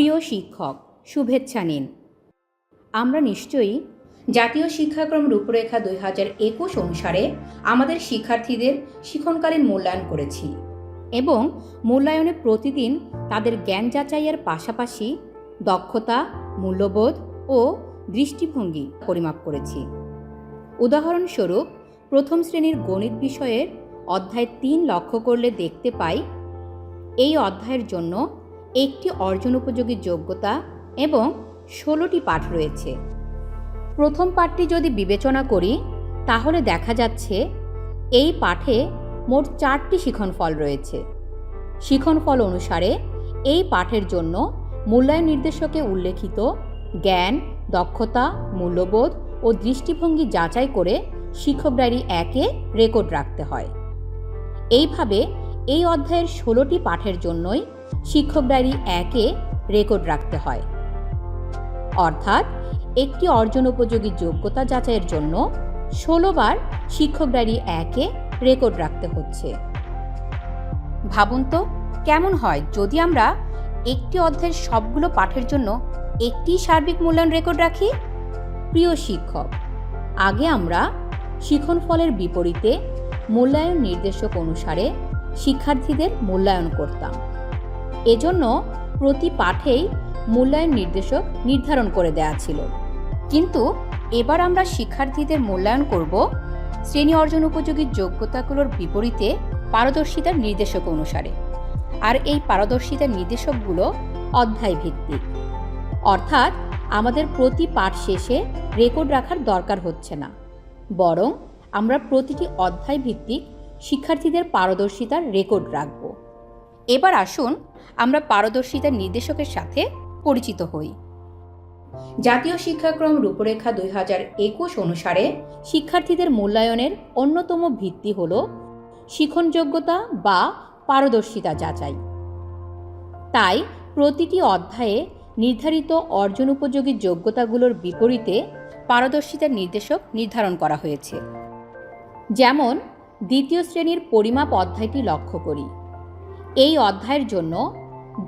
শিক্ষক, শুভেচ্ছা নিন। আমরা নিশ্চয়ই জাতীয় শিক্ষাক্রম রূপরেখা দুই হাজার একুশ অনুসারে আমাদের শিক্ষার্থীদের শিক্ষণকালীন মূল্যায়ন করেছি এবং মূল্যায়নে প্রতিদিন তাদের জ্ঞান যাচাইয়ের পাশাপাশি দক্ষতা, মূল্যবোধ ও দৃষ্টিভঙ্গি পরিমাপ করেছি। উদাহরণস্বরূপ, প্রথম শ্রেণির গণিত বিষয়ের অধ্যায় তিন লক্ষ্য করলে দেখতে পাই, এই অধ্যায়ের জন্য একটি অর্জন উপযোগী যোগ্যতা এবং ষোলোটি পাঠ রয়েছে। প্রথম পাঠটি যদি বিবেচনা করি, তাহলে দেখা যাচ্ছে এই পাঠে মোট চারটি শিখনফল রয়েছে। শিখনফল অনুসারে এই পাঠের জন্য মূল্যায়ন নির্দেশকে উল্লেখিত জ্ঞান, দক্ষতা, মূল্যবোধ ও দৃষ্টিভঙ্গি যাচাই করে শিক্ষক ডায়েরি একে রেকর্ড রাখতে হয়। এইভাবে এই অধ্যায়ের ষোলোটি পাঠের জন্যই শিক্ষক ডায়েরি একে রেকর্ড রাখতে হয়। অর্থাৎ, একটি অর্জন উপযোগী যোগ্যতা যাচাইয়ের জন্য ষোলোবার শিক্ষক ডায়েরি একে রেকর্ড রাখতে হচ্ছে। ভাবুন তো, কেমন হয় যদি আমরা একটি অধ্যায়ের সবগুলো পাঠের জন্য একটি সার্বিক মূল্যায়ন রেকর্ড রাখি? প্রিয় শিক্ষক, আগে আমরা শিখন ফলের বিপরীতে মূল্যায়ন নির্দেশক অনুসারে শিক্ষার্থীদের মূল্যায়ন করতাম। এজন্য প্রতি পাঠেই মূল্যায়ন নির্দেশক নির্ধারণ করে দেয়া ছিল। কিন্তু এবার আমরা শিক্ষার্থীদের মূল্যায়ন করব শ্রেণি অর্জন উপযোগী যোগ্যতাগুলোর বিপরীতে পারদর্শিতার নির্দেশক অনুসারে। আর এই পারদর্শিতার নির্দেশকগুলো অধ্যায় ভিত্তিক অর্থাৎ আমাদের প্রতি পাঠ শেষে রেকর্ড রাখার দরকার হচ্ছে না। বরং আমরা প্রতিটি অধ্যায় ভিত্তিক শিক্ষার্থীদের পারদর্শিতার রেকর্ড রাখব। এবার আসুন আমরা পারদর্শিতার নির্দেশকের সাথে পরিচিত হই। জাতীয় শিক্ষাক্রম রূপরেখা দুই হাজার একুশ অনুসারে শিক্ষার্থীদের মূল্যায়নের অন্যতম ভিত্তি হল শিখনযোগ্যতা বা পারদর্শিতা যাচাই। তাই প্রতিটি অধ্যায়ে নির্ধারিত অর্জন উপযোগী যোগ্যতাগুলোর বিপরীতে পারদর্শিতার নির্দেশক নির্ধারণ করা হয়েছে। যেমন, দ্বিতীয় শ্রেণির পরিমাপ অধ্যায়টি লক্ষ্য করি। এই অধ্যায়ের জন্য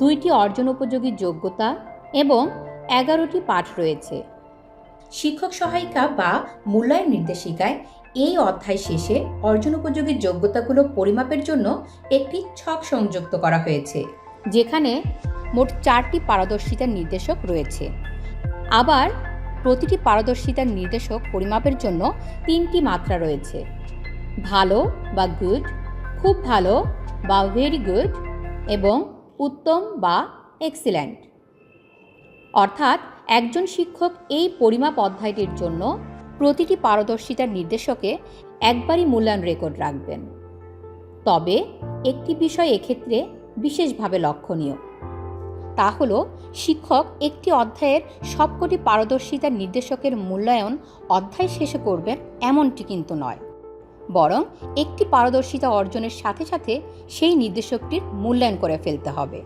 দুইটি অর্জন উপযোগী যোগ্যতা এবং এগারোটি পাঠ রয়েছে। শিক্ষক সহায়িকা বা মূল্যায়ন নির্দেশিকায় এই অধ্যায় শেষে অর্জন উপযোগী যোগ্যতাগুলো পরিমাপের জন্য একটি ছক সংযুক্ত করা হয়েছে, যেখানে মোট চারটি পারদর্শিতার নির্দেশক রয়েছে। আবার প্রতিটি পারদর্শিতার নির্দেশক পরিমাপের জন্য তিনটি মাত্রা রয়েছে, ভালো বা গুড খুব ভালো বা ভেরি গুড এবং উত্তম বা এক্সিলেন্ট অর্থাৎ একজন শিক্ষক এই পরিমাপ অধ্যায়টির জন্য প্রতিটি পারদর্শিতার নির্দেশকে একবারই মূল্যায়ন রেকর্ড রাখবেন। তবে একটি বিষয় এক্ষেত্রে বিশেষভাবে লক্ষণীয়। তা হল শিক্ষক একটি অধ্যায়ের সবকটি পারদর্শিতার নির্দেশকের মূল্যায়ন অধ্যায় শেষে করবেন এমনটি কিন্তু নয়। বরং একটি পারদর্শিতা অর্জনের সাথে সাথে সেই নির্দেশকটির মূল্যায়ন করে ফেলতে হবে।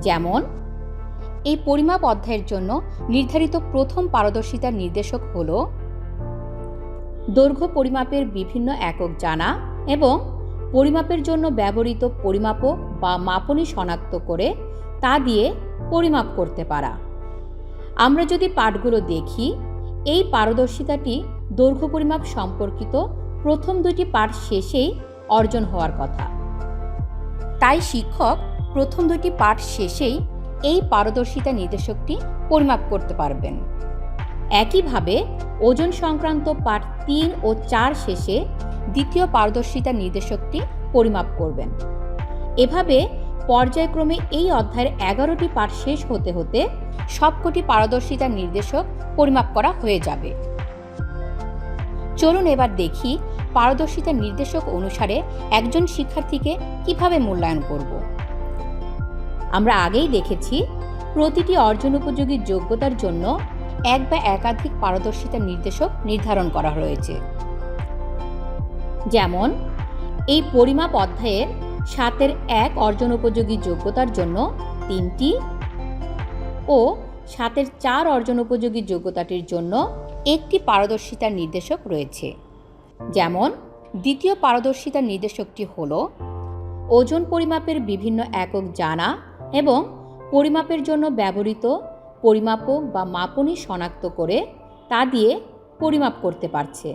যেমন, এই পরিমাপ অধ্যায়ের জন্য নির্ধারিত প্রথম পারদর্শিতার নির্দেশক হল দৈর্ঘ্য পরিমাপের বিভিন্ন একক জানা এবং পরিমাপের জন্য ব্যবহৃত পরিমাপক বা মাপনী শনাক্ত করে তা দিয়ে পরিমাপ করতে পারা। আমরা যদি পাঠগুলো দেখি, এই পারদর্শিতাটি দৈর্ঘ্য পরিমাপ সম্পর্কিত প্রথম দুটি পাঠ শেষেই অর্জন হওয়ার কথা। তাই শিক্ষক প্রথম দুটি পাঠ শেষেই এই পারদর্শিতা নির্দেশকটি পরিমাপ করতে পারবেন। একইভাবে ওজন সংক্রান্ত পাঠ তিন ও চার শেষে দ্বিতীয় পারদর্শিতা নির্দেশকটি পরিমাপ করবেন। এভাবে পর্যায়ক্রমে এই অধ্যায়ের এগারোটি পাঠ শেষ হতে হতে সবকটি পারদর্শিতা নির্দেশক পরিমাপ করা হয়ে যাবে। চলুন এবার দেখি পারদর্শিতা নির্দেশক অনুসারে একজন শিক্ষার্থীকে কীভাবে মূল্যায়ন করব। আমরা আগেই দেখেছি, প্রতিটি অর্জন উপযোগী যোগ্যতার জন্য এক বা একাধিক পারদর্শিতা নির্দেশক নির্ধারণ করা রয়েছে যেমন, এই পরিমাপ অধ্যায়ের সাতের এক অর্জন উপযোগী যোগ্যতার জন্য তিনটি ও সাতের চার অর্জন উপযোগী যোগ্যতাটির জন্য একটি পারদর্শিতার নির্দেশক রয়েছে। যেমন, দ্বিতীয় পারদর্শিতার নির্দেশকটি হল ওজন পরিমাপের বিভিন্ন একক জানা এবং পরিমাপের জন্য ব্যবহৃত পরিমাপক বা মাপনী শনাক্ত করে তা দিয়ে পরিমাপ করতে পারছে।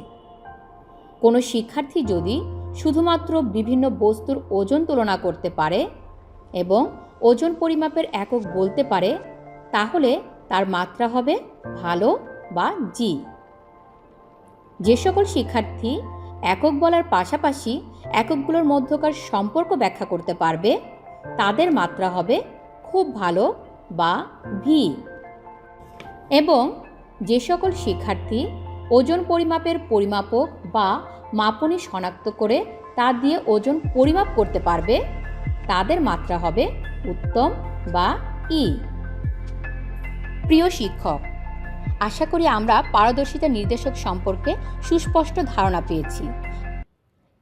কোনো শিক্ষার্থী যদি শুধুমাত্র বিভিন্ন বস্তুর ওজন তুলনা করতে পারে এবং ওজন পরিমাপের একক বলতে পারে তাহলে তার মাত্রা হবে ভালো বা জি। যে সকল শিক্ষার্থী একক বলার পাশাপাশি এককগুলোর মধ্যকার সম্পর্ক ব্যাখ্যা করতে পারবে, তাদের মাত্রা হবে খুব ভালো বা ভি। এবং যে সকল শিক্ষার্থী ওজন পরিমাপের পরিমাপক বা মাপনী শনাক্ত করে তা দিয়ে ওজন পরিমাপ করতে পারবে, তাদের মাত্রা হবে উত্তম বা ই। প্রিয় শিক্ষক, আশা করি আমরা পারদর্শিতা নির্দেশক সম্পর্কে সুস্পষ্ট ধারণা পেয়েছি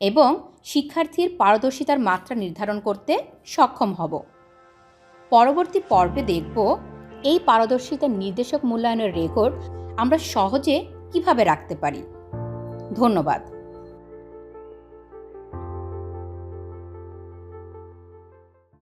এবং শিক্ষার্থীর পারদর্শিতার মাত্রা নির্ধারণ করতে সক্ষম হব। পরবর্তী পর্বে দেখব এই পারদর্শিতার নির্দেশক মূল্যায়নের রেকর্ড আমরা সহজে কীভাবে রাখতে পারি। ধন্যবাদ।